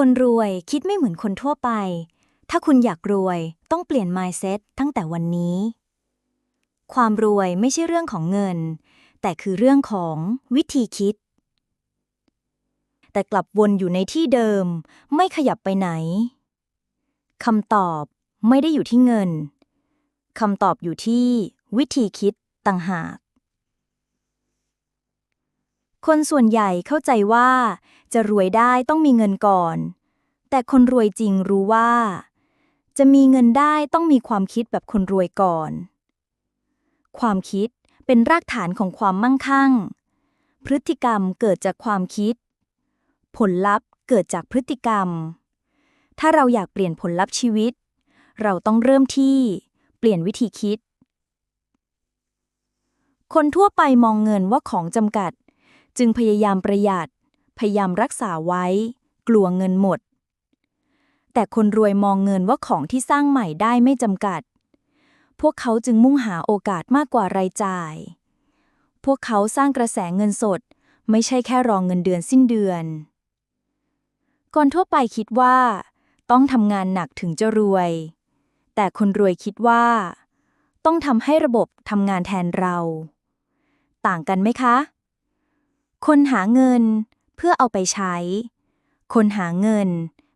คนรวยคิดไม่เหมือนคนทั่วไป ถ้าคุณอยากรวยต้องเปลี่ยน mindset ตั้งแต่วันนี้ ความรวยไม่ใช่เรื่องของเงิน แต่คือเรื่องของวิธีคิด แต่กลับวนอยู่ในที่เดิม ไม่ขยับไปไหนคำตอบไม่ได้อยู่ที่เงินคำตอบอยู่ที่วิธีคิดต่างหาก คนส่วนใหญ่เข้าใจว่า จะรวยได้ต้องมีเงินก่อน แต่คนรวยจริงรู้ว่า จะมีเงินได้ต้องมีความคิดแบบคนรวยก่อน ความคิดเป็นรากฐานของความมั่งคั่ง พฤติกรรมเกิดจากความคิด ผลลัพธ์เกิดจากพฤติกรรม ถ้าเราอยากเปลี่ยนผลลัพธ์ชีวิต เราต้องเริ่มที่เปลี่ยนวิธีคิด คนทั่วไปมองเงินว่าของจำกัด จึงพยายามประหยัด พยายามรักษาไว้ กลัวเงินหมด แต่คนรวยมองเงินว่าของที่สร้างใหม่ได้ไม่จำกัด พวกเขาจึงมุ่งหาโอกาสมากกว่ารายจ่าย พวกเขาสร้างกระแสเงินสด ไม่ใช่แค่รองเงินเดือนสิ้นเดือน คนทั่วไปคิดว่า ต้องทำงานหนักถึงจะรวย แต่คนรวยคิดว่า ต้องทำให้ระบบทำงานแทนเรา ต่างกันไหมคะ คนหาเงินเพื่อเอาไปใช้ คนหาเงิน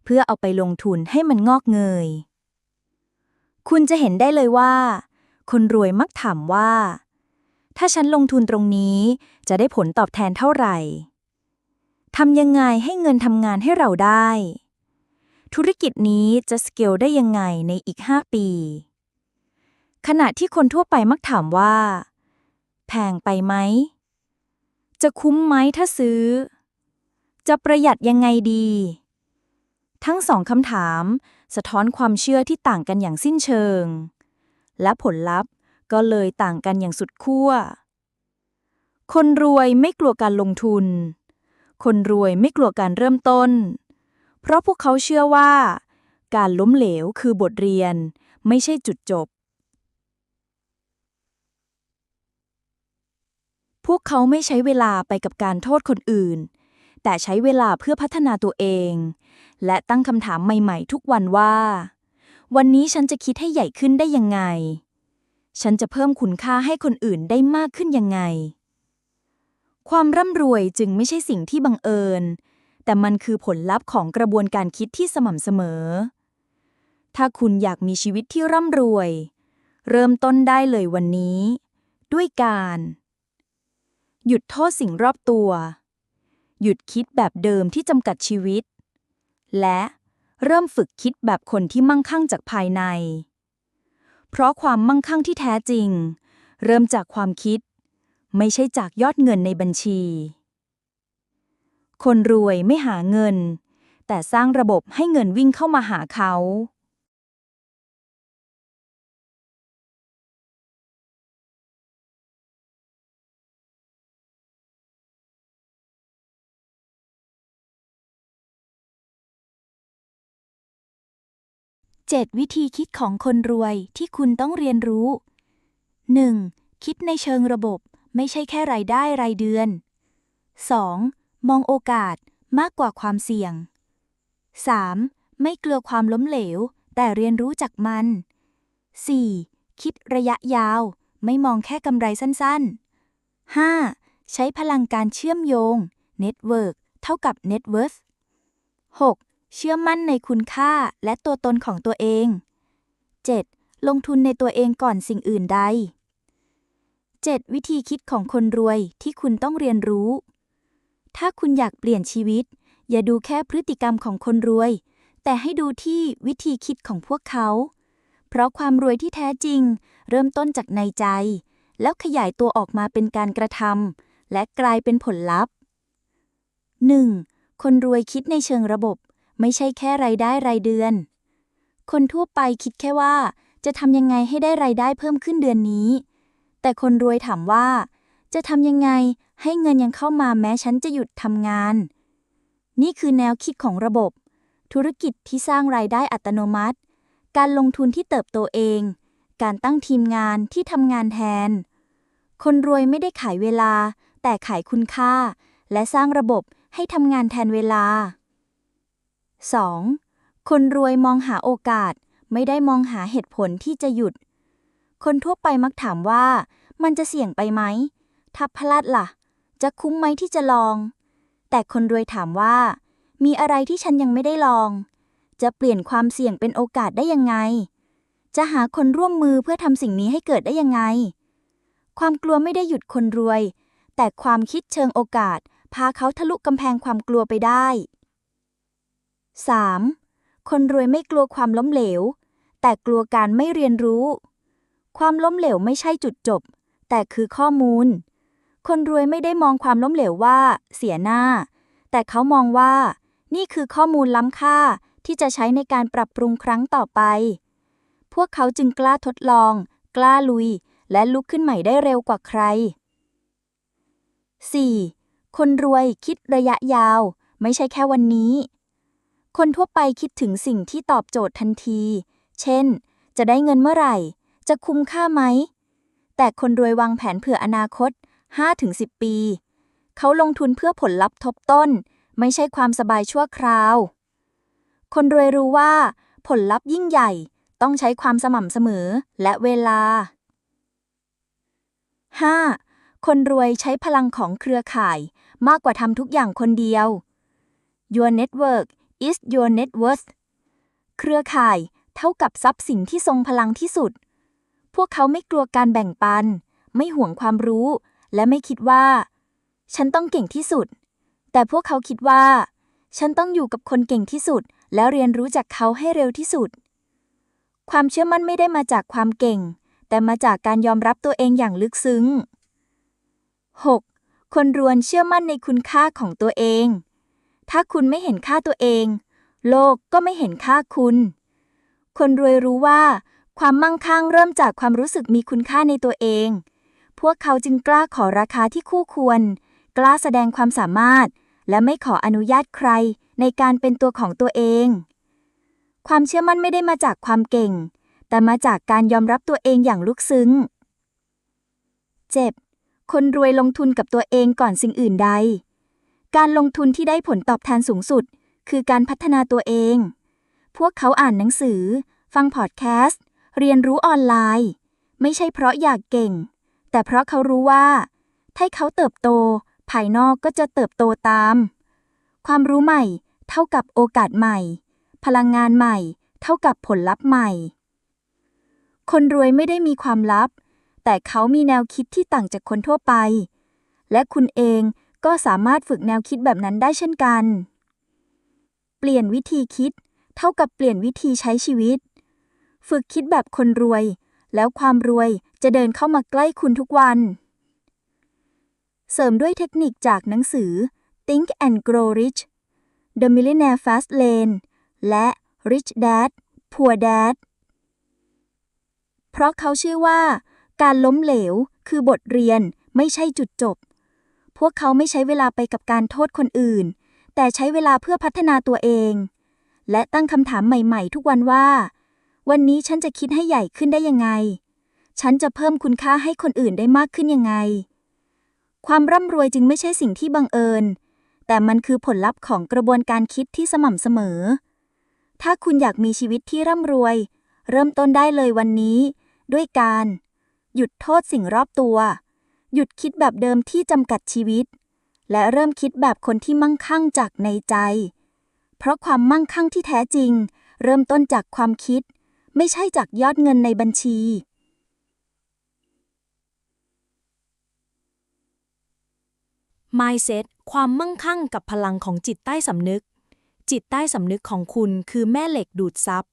เพื่อเอาไปลงทุนให้มันงอกเงย คุณจะเห็นได้เลยว่า คนรวยมักถามว่า ถ้าฉันลงทุนตรงนี้จะได้ผลตอบแทนเท่าไหร่ทำยังไงให้เงินทำงานให้เราได้ ธุรกิจนี้จะสเกลได้ยังไงในอีก 5 ปี ขณะที่คนทั่วไปมักถามว่า แพงไปไหม จะคุ้มไหมถ้าซื้อ จะประหยัดยังไงดี ทั้งสองคำถาม สะท้อนความเชื่อที่ต่างกันอย่างสิ้นเชิง และผลลัพธ์ก็เลยต่างกันอย่างสุดขั้ว คนรวยไม่กลัวการลงทุน คนรวยไม่กลัวการเริ่มต้น เพราะพวกเขาเชื่อว่า การล้มเหลวคือบทเรียน ไม่ใช่จุดจบ พวกเขาไม่ใช้เวลาไปกับการโทษคนอื่น แต่ใช้เวลาเพื่อพัฒนาตัวเอง และตั้งคำถามใหม่ๆ ทุกวันว่า วันนี้ฉันจะคิดให้ใหญ่ขึ้นได้ยังไง ฉันจะเพิ่มคุณค่าให้คนอื่นได้มากขึ้นยังไง ความร่ำรวยจึงไม่ใช่สิ่งที่บังเอิญ แต่มันคือผลลัพธ์ของกระบวนการคิดที่สม่ำเสมอ ถ้าคุณอยากมีชีวิตที่ร่ำรวย เริ่มต้นได้เลยวันนี้ ด้วยการ หยุดโทษสิ่งรอบตัว หยุดคิดแบบเดิมที่จำกัดชีวิต และเริ่มฝึกคิดแบบคนที่มั่งคั่งจากภายใน เพราะความมั่งคั่งที่แท้จริง เริ่มจากความคิด ไม่ใช่จากยอดเงินในบัญชี คนรวยไม่หาเงิน แต่สร้างระบบให้เงินวิ่งเข้ามาหาเขา 7 วิธีคิดของคนรวยที่คุณต้องเรียนรู้ 1. คิดในเชิงระบบ ไม่ใช่แค่รายได้รายเดือน 2. มองโอกาสมากกว่าความเสี่ยง 3. ไม่กลัวความล้มเหลว แต่เรียนรู้จากมัน 4. คิดระยะยาว ไม่มองแค่กำไรสั้นๆ 5. ใช้พลังการเชื่อมโยง Network เท่ากับ Net Worth 6. เชื่อมั่นในคุณค่าและตัวตนของตัวเอง 7. ลงทุนในตัวเองก่อนสิ่งอื่นใด 7. วิธีคิดของคนรวยที่คุณต้องเรียนรู้ ถ้าคุณอยากเปลี่ยนชีวิต อย่าดูแค่พฤติกรรมของคนรวย แต่ให้ดูที่วิธีคิดของพวกเขา เพราะความรวยที่แท้จริง เริ่มต้นจากในใจ แล้วขยายตัวออกมาเป็นการกระทำและกลายเป็นผลลัพธ์ 1. คนรวยคิดในเชิงระบบ ไม่ใช่แค่รายได้รายเดือน คนทั่วไปคิดแค่ว่า จะทำยังไงให้ได้รายได้เพิ่มขึ้นเดือนนี้ แต่คนรวยถามว่า จะทำยังไงให้เงินยังเข้ามาแม้ฉันจะหยุดทำงาน นี่คือแนวคิดของระบบ ธุรกิจที่สร้างรายได้อัตโนมัติ การลงทุนที่เติบโตเอง การตั้งทีมงานที่ทำงานแทน คนรวยไม่ได้ขายเวลา แต่ขายคุณค่า และสร้างระบบให้ทำงานแทนเวลา 2. คนรวยมองหาโอกาส ไม่ได้มองหาเหตุผลที่จะหยุด คนทั่วไปมักถามว่า มันจะเสี่ยงไปไหม ถ้าพลาดล่ะ จะคุ้มไหมที่จะลอง แต่คนรวยถามว่า มีอะไรที่ฉันยังไม่ได้ลอง จะเปลี่ยนความเสี่ยงเป็นโอกาสได้ยังไง จะหาคนร่วมมือเพื่อทำสิ่งนี้ให้เกิดได้ยังไง ความกลัวไม่ได้หยุดคนรวย แต่ความคิดเชิงโอกาส พาเขาทะลุกำแพงความกลัวไปได้ 3. คนรวยไม่กลัวความล้มเหลว แต่กลัวการไม่เรียนรู้ ความล้มเหลวไม่ใช่จุดจบ แต่คือข้อมูล คนรวยไม่ได้มองความล้มเหลวว่า เสียหน้า แต่เขามองว่า นี่คือข้อมูลล้ำค่าที่จะใช้ในการปรับปรุงครั้งต่อไป พวกเขาจึงกล้าทดลอง กล้าลุย และลุกขึ้นใหม่ได้เร็วกว่าใคร 4. คนรวยคิดระยะยาว ไม่ใช่แค่วันนี้ คนทั่วไปคิดถึงสิ่งที่ตอบโจทย์ทันที เช่น จะได้เงินเมื่อไหร่ จะคุ้มค่าไหม แต่คนรวยวางแผนเผื่ออนาคต 5-10 ปี เขาลงทุนเพื่อผลลัพธ์ทบต้น ไม่ใช่ความสบายชั่วคราว คนรวยรู้ว่า ผลลัพธ์ยิ่งใหญ่ต้องใช้ความสม่ำเสมอและเวลา 5. คนรวยใช้พลังของเครือข่าย มากกว่าทำทุกอย่างคนเดียว Your network is your net worth เครือข่ายเท่ากับทรัพย์สินที่ทรงพลังที่สุด พวกเขาไม่กลัวการแบ่งปัน ไม่ห่วงความรู้ และไม่คิดว่า ฉันต้องเก่งที่สุด แต่พวกเขาคิดว่า ฉันต้องอยู่กับคนเก่งที่สุด แล้วเรียนรู้จากเขาให้เร็วที่สุด ความเชื่อมั่นไม่ได้มาจากความเก่ง แต่มาจากการยอมรับตัวเองอย่างลึกซึ้ง 6. คนรวนเชื่อมั่นในคุณค่าของตัวเอง ถ้าคุณไม่เห็นค่าตัวเอง โลกก็ไม่เห็นค่าคุณ คนรวยรู้ว่า ความมั่งคั่งเริ่มจากความรู้สึกมีคุณค่าในตัวเอง พวกเขาจึงกล้าขอราคาที่คู่ควร กล้าแสดงความสามารถ และไม่ขออนุญาตใครในการเป็นตัวของตัวเอง ความเชื่อมั่นไม่ได้มาจากความเก่ง แต่มาจากการยอมรับตัวเองอย่างลึกซึ้ง 7. คนรวยลงทุนกับตัวเองก่อนสิ่งอื่นใด การลงทุนที่ได้ผลตอบแทนสูงสุด คือการพัฒนาตัวเอง พวกเขาอ่านหนังสือ ฟังพอดแคสต์ เรียนรู้ออนไลน์ ไม่ใช่เพราะอยากเก่ง แต่เพราะเขารู้ว่า ถ้าเขาเติบโต ภายนอกก็จะเติบโตตาม ความรู้ใหม่ เท่ากับโอกาสใหม่ พลังงานใหม่ เท่ากับผลลัพธ์ใหม่ คนรวยไม่ได้มีความลับ แต่เขามีแนวคิดที่ต่างจากคนทั่วไป และคุณเอง ก็สามารถฝึกแนวคิดแบบนั้นได้เช่นกัน เปลี่ยนวิธีคิด เท่ากับเปลี่ยนวิธีใช้ชีวิต ฝึกคิดแบบคนรวย แล้วความรวยจะเดินเข้ามาใกล้คุณทุกวัน เสริมด้วยเทคนิคจากหนังสือ Think and Grow Rich The Millionaire Fast Lane และ Rich Dad Poor Dad เพราะเขาเชื่อว่า การล้มเหลวคือบทเรียนไม่ใช่จุดจบ พวกเขาไม่ใช้เวลาไปกับการโทษคนอื่น แต่ใช้เวลาเพื่อพัฒนาตัวเอง และตั้งคำถามใหม่ๆ ทุกวันว่า วันนี้ฉันจะคิดให้ใหญ่ขึ้นได้ยังไง ฉันจะเพิ่มคุณค่าให้คนอื่นได้มากขึ้นยังไง ความร่ำรวยจึงไม่ใช่สิ่งที่บังเอิญ แต่มันคือผลลัพธ์ของกระบวนการคิดที่สม่ำเสมอ ถ้าคุณอยากมีชีวิตที่ร่ำรวย เริ่มต้นได้เลยวันนี้ ด้วยการ หยุดโทษสิ่งรอบตัว หยุดคิดแบบเดิมที่จำกัดชีวิต และเริ่มคิดแบบคนที่มั่งคั่งจากในใจ เพราะความมั่งคั่งที่แท้จริง เริ่มต้นจากความคิด ไม่ใช่จากยอดเงินในบัญชี Mindset ความมั่งคั่งกับพลังของจิตใต้สำนึก จิตใต้สำนึกของคุณคือแม่เหล็กดูดซับ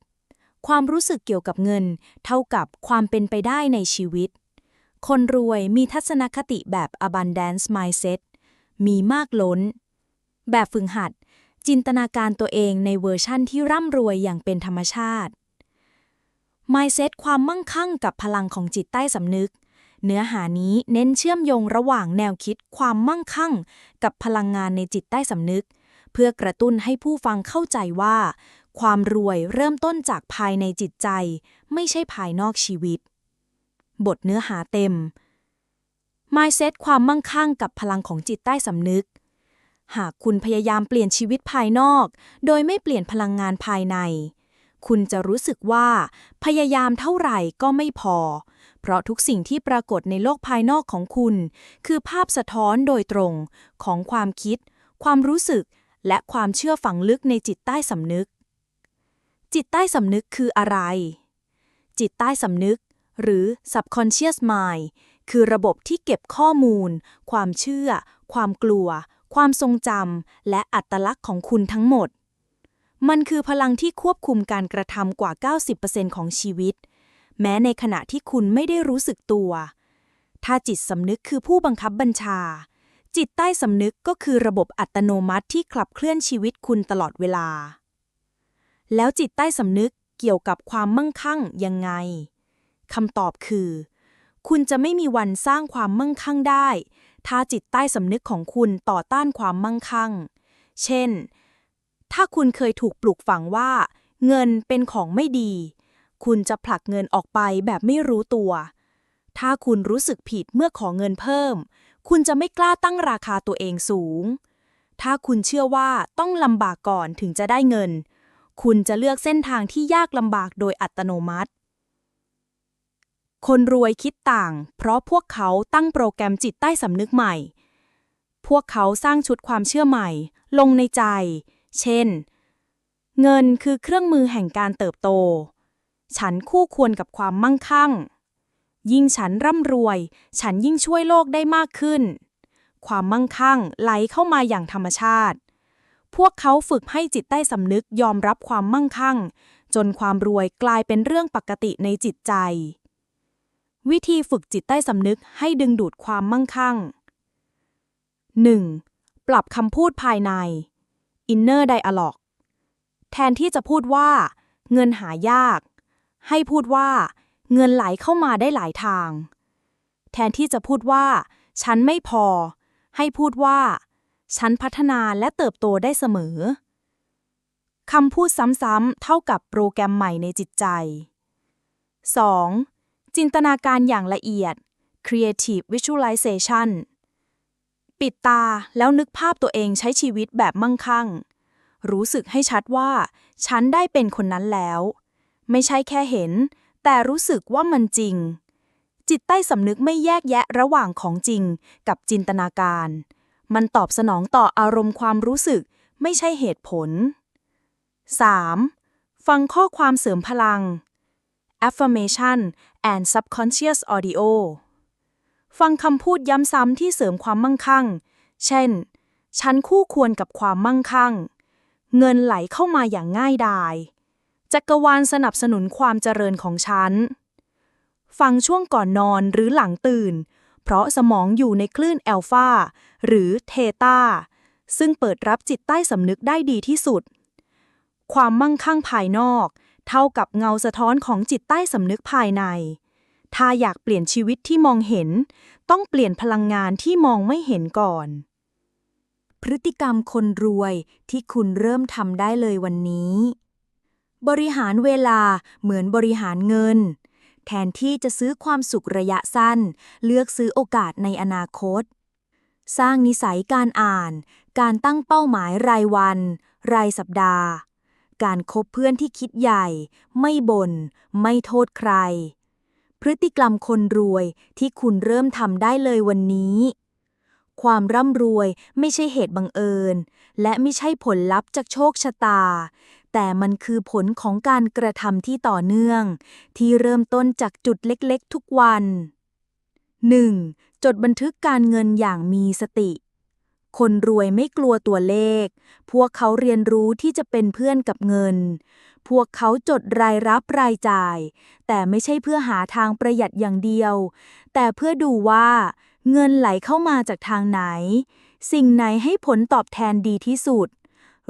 ความรู้สึกเกี่ยวกับเงิน เท่ากับความเป็นไปได้ในชีวิต คนรวยมีทัศนคติแบบ abundance mindset มีมากล้น แบบฝึกหัด จินตนาการตัวเองในเวอร์ชั่นที่ร่ำรวยอย่างเป็นธรรมชาติ mindset ความมั่งคั่งกับพลังของจิตใต้สำนึก เนื้อหานี้เน้นเชื่อมโยงระหว่างแนวคิดความมั่งคั่ง กับพลังงานในจิตใต้สำนึก เพื่อกระตุ้นให้ผู้ฟังเข้าใจว่า ความรวยเริ่มต้นจากภายในจิตใจ ไม่ใช่ภายนอกชีวิต บทเนื้อหาเต็ม mindset ความมั่งคั่งกับพลังของจิตใต้สำนึก หากคุณพยายามเปลี่ยนชีวิตภายนอก โดยไม่เปลี่ยนพลังงานภายใน คุณจะรู้สึกว่า พยายามเท่าไหร่ก็ไม่พอ เพราะทุกสิ่งที่ปรากฏในโลกภายนอกของคุณ คือภาพสะท้อนโดยตรงของความคิด ความรู้สึก และความเชื่อฝังลึกในจิตใต้สำนึก จิตใต้สำนึกคืออะไรจิตใต้สำนึก หรือ subconscious mind คือระบบที่เก็บข้อมูล ความเชื่อ ความกลัว ความทรงจำ และอัตลักษณ์ของคุณทั้งหมด มันคือพลังที่ควบคุมการกระทำกว่า 90%ของชีวิต แม้ในขณะที่คุณไม่ได้รู้สึกตัว ถ้าจิตสำนึกคือผู้บังคับบัญชา จิตใต้สำนึกก็คือระบบอัตโนมัติที่ขับเคลื่อนชีวิตคุณตลอดเวลา แล้วจิตใต้สำนึกเกี่ยวกับความมั่งคั่งยังไง คำตอบคือ คุณจะไม่มีวันสร้างความมั่งคั่งได้ ถ้าจิตใต้สำนึกของคุณต่อต้านความมั่งคั่ง เช่น ถ้าคุณเคยถูกปลูกฝังว่า เงินเป็นของไม่ดี คุณจะผลักเงินออกไปแบบไม่รู้ตัว ถ้าคุณรู้สึกผิดเมื่อขอเงินเพิ่ม คุณจะไม่กล้าตั้งราคาตัวเองสูง ถ้าคุณเชื่อว่าต้องลำบากก่อนถึงจะได้เงิน คุณจะเลือกเส้นทางที่ยากลำบากโดยอัตโนมัติ คนรวยคิดต่าง เพราะพวกเขาตั้งโปรแกรมจิตใต้สำนึกใหม่ พวกเขาสร้างชุดความเชื่อใหม่ ลงในใจ เช่น เงินคือเครื่องมือแห่งการเติบโต ฉันคู่ควรกับความมั่งคั่ง ยิ่งฉันร่ำรวย ฉันยิ่งช่วยโลกได้มากขึ้น ความมั่งคั่งไหลเข้ามาอย่างธรรมชาติ พวกเขาฝึกให้จิตใต้สำนึกยอมรับความมั่งคั่ง จนความรวยกลายเป็นเรื่องปกติในจิตใจ วิธีฝึกจิตใต้สำนึกให้ดึงดูดความมั่งคั่ง 1. ปรับคำพูดภายใน inner dialogue แทนที่จะพูดว่า เงินหายาก ให้พูดว่า เงินไหลเข้ามาได้หลายทาง แทนที่จะพูดว่า ฉันไม่พอ ให้พูดว่า ฉันพัฒนาและเติบโตได้เสมอ คำพูดซ้ำๆเท่ากับโปรแกรมใหม่ในจิตใจ 2. จินตนาการอย่างละเอียด creative visualization ปิดตาแล้วนึกภาพตัวเองใช้ชีวิตแบบมั่งคั่ง รู้สึกให้ชัดว่า ฉันได้เป็นคนนั้นแล้ว ไม่ใช่แค่เห็น แต่รู้สึกว่ามันจริง จิตใต้สำนึกไม่แยกแยะระหว่างของจริงกับจินตนาการ มันตอบสนองต่ออารมณ์ความรู้สึกไม่ใช่เหตุผล 3. ฟังข้อความเสริมพลัง affirmation and subconscious audio ฟังคำพูดย้ำซ้ำที่เสริมความมั่งคั่ง เช่น ฉันคู่ควรกับความมั่งคั่ง เงินไหลเข้ามาอย่างง่ายดาย จักรวาลสนับสนุนความเจริญของฉัน ฟังช่วงก่อนนอนหรือหลังตื่น เพราะสมองอยู่ในคลื่นแอลฟาหรือเทตาซึ่งเปิดรับจิตใต้สำนึกได้ดีที่สุด ความมั่งคั่งภายนอก เท่ากับเงาสะท้อนของจิตใต้สำนึกภายใน ถ้าอยากเปลี่ยนชีวิตที่มองเห็น ต้องเปลี่ยนพลังงานที่มองไม่เห็นก่อน พฤติกรรมคนรวยที่คุณเริ่มทำได้เลยวันนี้ บริหารเวลาเหมือนบริหารเงิน แทนที่จะซื้อความสุขระยะสั้น เลือกซื้อโอกาสในอนาคต สร้างนิสัยการอ่าน การตั้งเป้าหมายรายวัน รายสัปดาห์ การคบเพื่อนที่คิดใหญ่ ไม่บน่นไม่โทษใคร พฤติกรรมคนรวยที่คุณเริ่มทำได้เลยวันนี้ ความร่ำรวยไม่ใช่เหตุบังเอิญ และไม่ใช่ผลลัพธ์จากโชคชะตา แต่มันคือผลของการกระทำที่ต่อเนื่อง ที่เริ่มต้นจากจุดเล็กๆ ทุกวัน 1. จดบันทึกการเงินอย่างมีสติ คนรวยไม่กลัวตัวเลข พวกเขาเรียนรู้ที่จะเป็นเพื่อนกับเงิน พวกเขาจดรายรับรายจ่าย แต่ไม่ใช่เพื่อหาทางประหยัดอย่างเดียว แต่เพื่อดูว่า เงินไหลเข้ามาจากทางไหน สิ่งไหนให้ผลตอบแทนดีที่สุด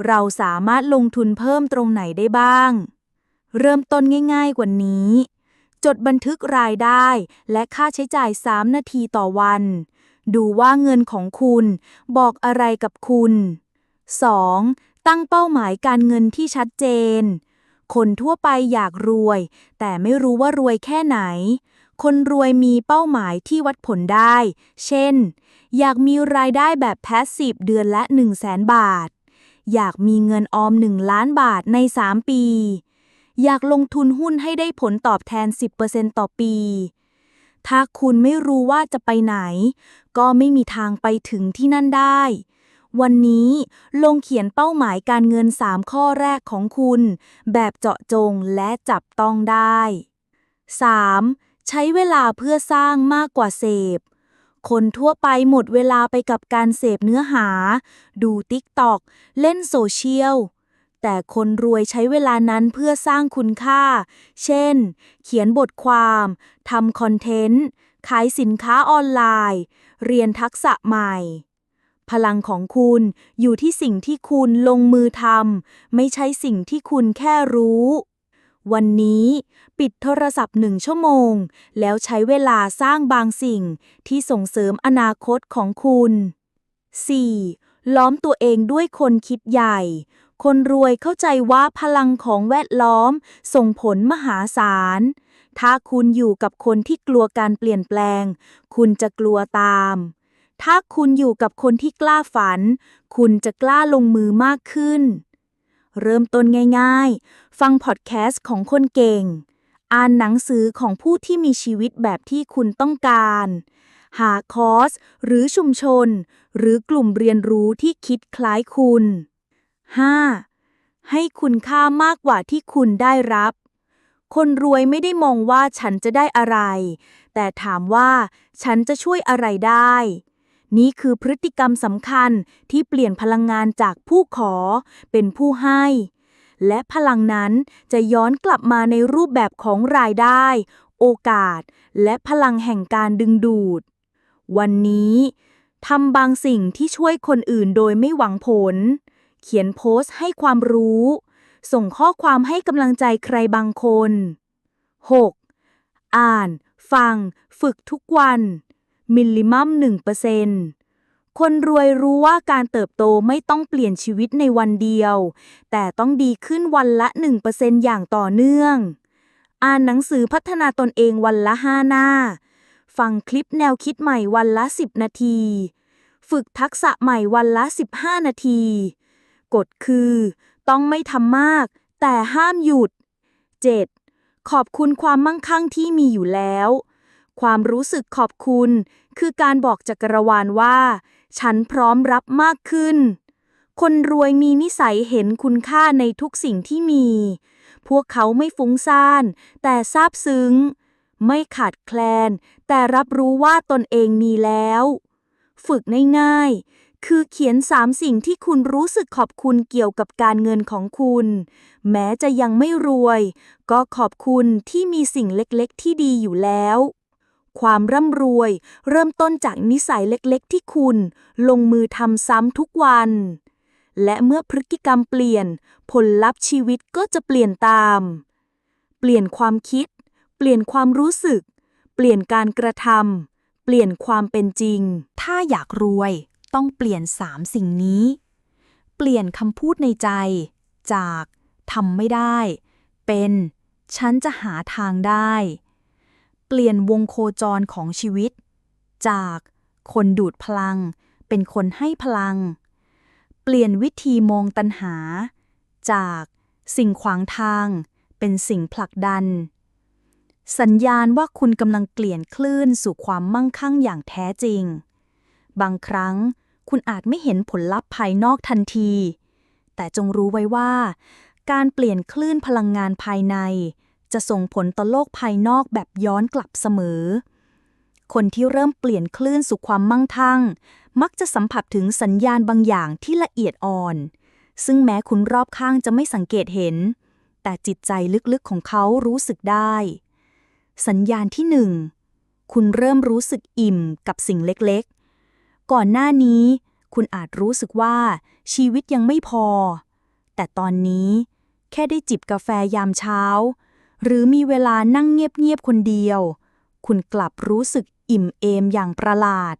เราสามารถลงทุนเพิ่มตรงไหนได้บ้าง เริ่มต้นง่ายๆกว่านี้จดบันทึกรายได้และค่าใช้จ่าย 3 นาทีต่อวัน ดูว่าเงินของคุณบอกอะไรกับคุณ 2. ตั้งเป้าหมายการเงินที่ชัดเจน คนทั่วไปอยากรวย แต่ไม่รู้ว่ารวยแค่ไหน คนรวยมีเป้าหมายที่วัดผลได้ เช่น อยากมีรายได้แบบแพสซีฟเดือนละ 1 0 0 0 0แสนบาท อยากมีเงินออม 1 ล้านบาทใน 3 ปี อยากลงทุนหุ้นให้ได้ผลตอบแทน 10%ต่อปี ถ้าคุณไม่รู้ว่าจะไปไหน ก็ไม่มีทางไปถึงที่นั่นได้ วันนี้ลงเขียนเป้าหมายการเงิน 3 ข้อแรกของคุณ แบบเจาะจงและจับต้องได้ 3. ใช้เวลาเพื่อสร้างมากกว่าเสพคนทั่วไปหมดเวลาไปกับการเสพเนื้อหา ดูติ๊กตอก เล่นโซเชียล แต่คนรวยใช้เวลานั้นเพื่อสร้างคุณค่า เช่น เขียนบทความทำคอนเทนต์ ขายสินค้าออนไลน์ เรียนทักษะใหม่ พลังของคุณอยู่ที่สิ่งที่คุณลงมือทำ ไม่ใช่สิ่งที่คุณแค่รู้ วันนี้ปิดโทรศัพท์หนึ่งชั่วโมง แล้วใช้เวลาสร้างบางสิ่งที่ส่งเสริมอนาคตของคุณ 4. ล้อมตัวเองด้วยคนคิดใหญ่ คนรวยเข้าใจว่าพลังของแวดล้อม ส่งผลมหาศาล ถ้าคุณอยู่กับคนที่กลัวการเปลี่ยนแปลง คุณจะกลัวตาม ถ้าคุณอยู่กับคนที่กล้าฝัน คุณจะกล้าลงมือมากขึ้น เริ่มต้นง่ายๆ ฟังพอดแคสต์ของคนเก่ง อ่านหนังสือของผู้ที่มีชีวิตแบบที่คุณต้องการหาคอร์ส หรือชุมชน หรือกลุ่มเรียนรู้ที่คิดคล้ายคุณ 5. ให้คุณค่ามากกว่าที่คุณได้รับ คนรวยไม่ได้มองว่าฉันจะได้อะไร แต่ถามว่าฉันจะช่วยอะไรได้ นี่คือพฤติกรรมสำคัญที่เปลี่ยนพลังงานจากผู้ขอเป็นผู้ให้ และพลังนั้นจะย้อนกลับมาในรูปแบบของรายได้ โอกาส และพลังแห่งการดึงดูด วันนี้ทำบางสิ่งที่ช่วยคนอื่นโดยไม่หวังผล เขียนโพสต์ให้ความรู้ ส่งข้อความให้กำลังใจใครบางคน 6. อ่าน ฟัง ฝึกทุกวัน มิลลิมัม1%คนรวยรู้ว่าการเติบโตไม่ต้องเปลี่ยนชีวิตในวันเดียว แต่ต้องดีขึ้นวันละ 1%อย่างต่อเนื่อง อ่านหนังสือพัฒนาตนเองวันละ 5 หน้า ฟังคลิปแนวคิดใหม่วันละ 10 นาที ฝึกทักษะใหม่วันละ 15 นาที กฎคือ ต้องไม่ทำมาก แต่ห้ามหยุด 7. ขอบคุณความมั่งคั่งที่มีอยู่แล้ว ความรู้สึกขอบคุณ คือการบอกจักรวาลว่า ฉันพร้อมรับมากขึ้น คนรวยมีนิสัยเห็นคุณค่าในทุกสิ่งที่มี พวกเขาไม่ฟุ้งซ่าน แต่ซาบซึ้ง ไม่ขาดแคลน แต่รับรู้ว่าตนเองมีแล้ว ฝึกง่ายๆ คือเขียนสามสิ่งที่คุณรู้สึกขอบคุณเกี่ยวกับการเงินของคุณ แม้จะยังไม่รวย ก็ขอบคุณที่มีสิ่งเล็กๆ ที่ดีอยู่แล้ว ความร่ำรวย เริ่มต้นจากนิสัยเล็กๆ ที่คุณ ลงมือทำซ้ำทุกวัน และเมื่อพฤติกรรมเปลี่ยน ผลลัพธ์ชีวิตก็จะเปลี่ยนตาม เปลี่ยนความคิด เปลี่ยนความรู้สึก เปลี่ยนการกระทำเปลี่ยนความเป็นจริง ถ้าอยากรวย ต้องเปลี่ยนสามสิ่งนี้ เปลี่ยนคำพูดในใจ จากทำไม่ได้ เป็น ฉันจะหาทางได้ เปลี่ยนวงโคจรของชีวิต จากคนดูดพลัง เป็นคนให้พลัง เปลี่ยนวิธีมองตัณหา จากสิ่งขวางทาง เป็นสิ่งผลักดัน สัญญาณว่าคุณกำลังเปลี่ยนคลื่นสู่ความมั่งคั่งอย่างแท้จริง บางครั้ง คุณอาจไม่เห็นผลลัพธ์ภายนอกทันที แต่จงรู้ไว้ว่า การเปลี่ยนคลื่นพลังงานภายใน จะส่งผลต่อโลกภายนอกแบบย้อนกลับเสมอ คนที่เริ่มเปลี่ยนคลื่นสู่ความมั่งคั่ง มักจะสัมผัสถึงสัญญาณบางอย่างที่ละเอียดอ่อน ซึ่งแม้คุณรอบข้างจะไม่สังเกตเห็น แต่จิตใจลึกๆของเขารู้สึกได้ สัญญาณที่หนึ่งคุณเริ่มรู้สึกอิ่มกับสิ่งเล็กๆ ก่อนหน้านี้ คุณอาจรู้สึกว่าชีวิตยังไม่พอ แต่ตอนนี้แค่ได้จิบกาแฟยามเช้า หรือมีเวลานั่งเงียบๆคนเดียว คุณกลับรู้สึกอิ่มเอมอย่างประหลาด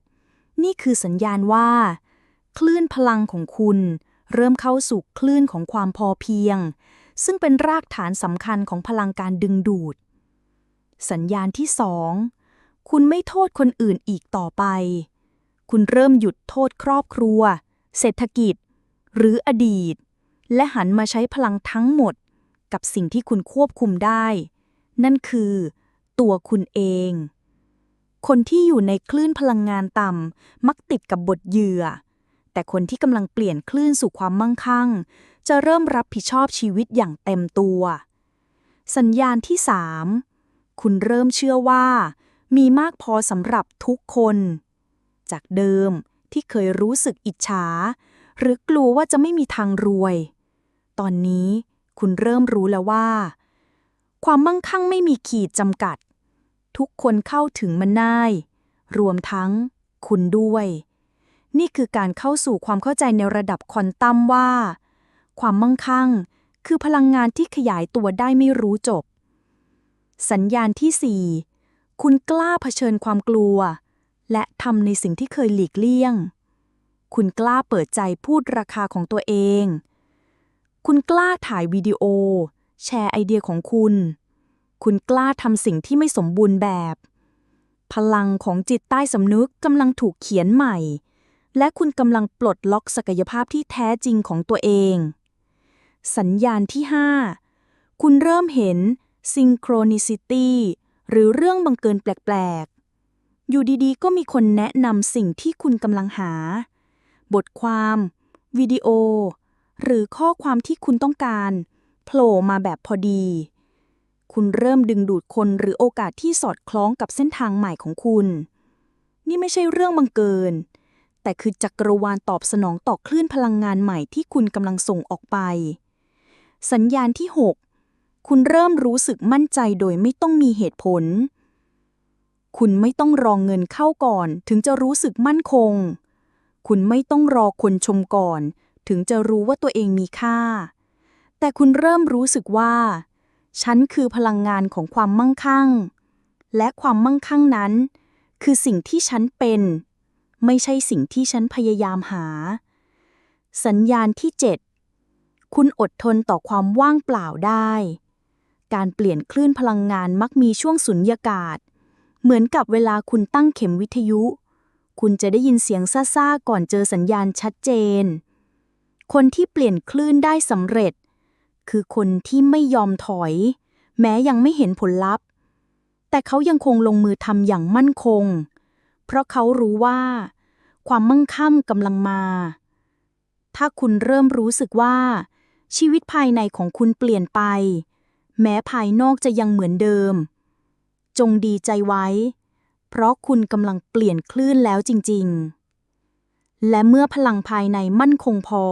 นี่คือสัญญาณว่า คลื่นพลังของคุณ เริ่มเข้าสู่คลื่นของความพอเพียง ซึ่งเป็นรากฐานสำคัญของพลังการดึงดูด สัญญาณที่สองคุณไม่โทษคนอื่นอีกต่อไป คุณเริ่มหยุดโทษครอบครัว เศรษฐกิจ หรืออดีต และหันมาใช้พลังทั้งหมด กับสิ่งที่คุณควบคุมได้ นั่นคือ ตัวคุณเอง คนที่อยู่ในคลื่นพลังงานต่ำมักติดกับบทเหยื่อ แต่คนที่กำลังเปลี่ยนคลื่นสู่ความมั่งคั่ง จะเริ่มรับผิดชอบชีวิตอย่างเต็มตัว สัญญาณที่ 3 คุณเริ่มเชื่อว่า มีมากพอสำหรับทุกคน จากเดิม ที่เคยรู้สึกอิจฉา หรือกลัวว่าจะไม่มีทางรวย ตอนนี้คุณเริ่มรู้แล้วว่า ความมั่งคั่งไม่มีขีดจำกัด ทุกคนเข้าถึงมันได้รวมทั้งคุณด้วย นี่คือการเข้าสู่ความเข้าใจในระดับควอนตัมว่า ความมั่งคั่ง คือพลังงานที่ขยายตัวได้ไม่รู้จบ สัญญาณที่ 4 คุณกล้าเผชิญความกลัว และทำในสิ่งที่เคยหลีกเลี่ยง คุณกล้าเปิดใจพูดราคาของตัวเอง คุณกล้าถ่ายวิดีโอ แชร์ไอเดียของคุณ คุณกล้าทำสิ่งที่ไม่สมบูรณ์แบบ พลังของจิตใต้สำนึกกำลังถูกเขียนใหม่ และคุณกำลังปลดล็อกศักยภาพที่แท้จริงของตัวเอง สัญญาณที่ 5 คุณเริ่มเห็น synchronicity หรือเรื่องบังเกินแปลก อยู่ดีๆ ก็มีคนแนะนำสิ่งที่คุณกำลังหา บทความ วิดีโอ หรือข้อความที่คุณต้องการโผล่มาแบบพอดี คุณเริ่มดึงดูดคนหรือโอกาสที่สอดคล้องกับเส้นทางใหม่ของคุณ นี่ไม่ใช่เรื่องบังเกิน แต่คือจักรวาลตอบสนองต่อคลื่นพลังงานใหม่ที่คุณกำลังส่งออกไป สัญญาณที่ 6 คุณเริ่มรู้สึกมั่นใจโดยไม่ต้องมีเหตุผล คุณไม่ต้องรองเงินเข้าก่อน ถึงจะรู้สึกมั่นคง คุณไม่ต้องรอคนชมก่อน ถึงจะรู้ว่าตัวเองมีค่า แต่คุณเริ่มรู้สึกว่า ฉันคือพลังงานของความมั่งคั่ง และความมั่งคั่งนั้น คือสิ่งที่ฉันเป็น ไม่ใช่สิ่งที่ฉันพยายามหา สัญญาณที่ 7 คุณอดทนต่อความว่างเปล่าได้ การเปลี่ยนคลื่นพลังงานมักมีช่วงสุญญากาศ เหมือนกับเวลาคุณตั้งเข็มวิทยุ คุณจะได้ยินเสียงซ่าๆก่อนเจอสัญญาณชัดเจน คนที่เปลี่ยนคลื่นได้สำเร็จ คือคนที่ไม่ยอมถอย แม้ยังไม่เห็นผลลัพธ์ แต่เขายังคงลงมือทำอย่างมั่นคง เพราะเขารู้ว่า ความมั่งคั่งกำลังมา ถ้าคุณเริ่มรู้สึกว่า ชีวิตภายในของคุณเปลี่ยนไป แม้ภายนอกจะยังเหมือนเดิม จงดีใจไว้ เพราะคุณกำลังเปลี่ยนคลื่นแล้วจริง ๆ และเมื่อพลังภายในมั่นคงพอ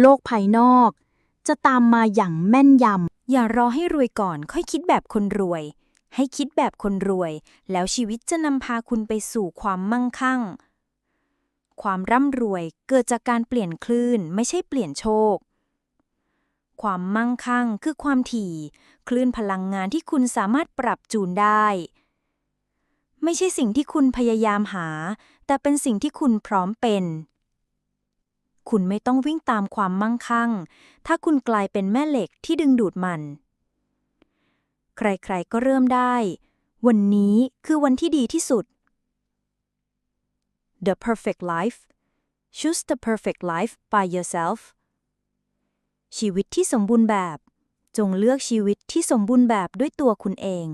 โลกภายนอก จะตามมาอย่างแม่นยำ อย่ารอให้รวยก่อนค่อยคิดแบบคนรวย ให้คิดแบบคนรวย แล้วชีวิตจะนำพาคุณไปสู่ความมั่งคั่ง ความร่ำรวยเกิดจากการเปลี่ยนคลื่นไม่ใช่เปลี่ยนโชค ความมั่งคั่งคือความถี่ คลื่นพลังงานที่คุณสามารถปรับจูนได้ ไม่ใช่สิ่งที่คุณพยายามหา แต่เป็นสิ่งที่คุณพร้อมเป็น คุณไม่ต้องวิ่งตามความมั่งคั่ง ถ้าคุณกลายเป็นแม่เหล็กที่ดึงดูดมัน ใครๆก็เริ่มได้ วันนี้คือวันที่ดีที่สุด The perfect life choose the perfect life by yourself ชีวิตที่สมบูรณ์แบบ จงเลือกชีวิตที่สมบูรณ์แบบด้วยตัวคุณเอง